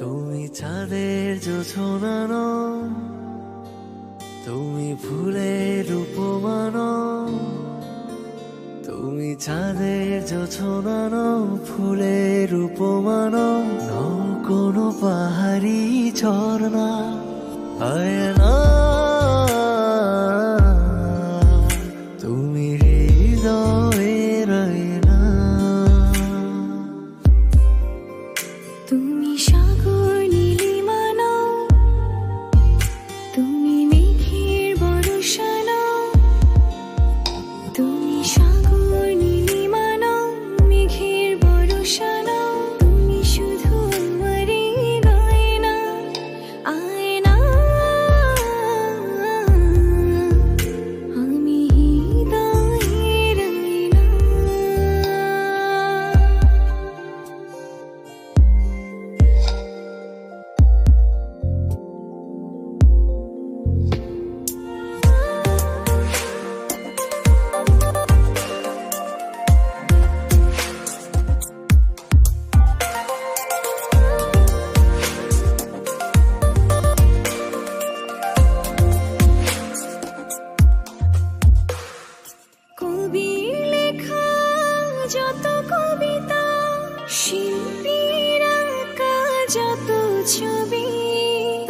তুমি চাঁদের জোছনানো তুমি ফুলের উপমানো, তুমি চাঁদের জোছনানো ফুলের উপমানো, নও কোনো পাহাড়ি ঝর্ণা আয়না তুমি হৃদয়ের শিল্পীর যত ছবি,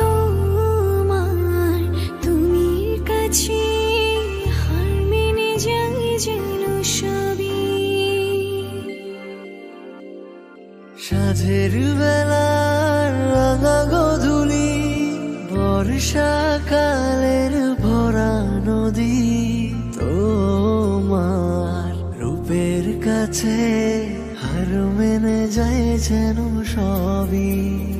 তোমার তুমি কাছে হার মেনে যেন সবই। সাঝের বেলার রাঙা গধুলি বর্ষাকালের ভরা নদী, তোমার রূপের কাছে যেন সবই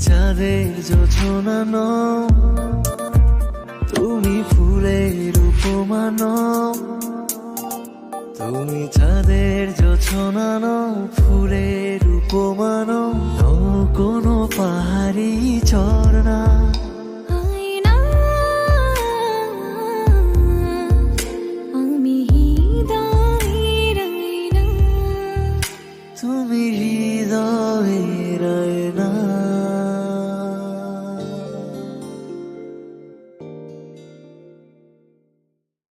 চাঁদের জোছনা নও। তুমি ফুলের উপমান তুমি চাঁদের জোছনা নও, ফুলের উপমান কোনো পাহাড়ি ঝর্ণা।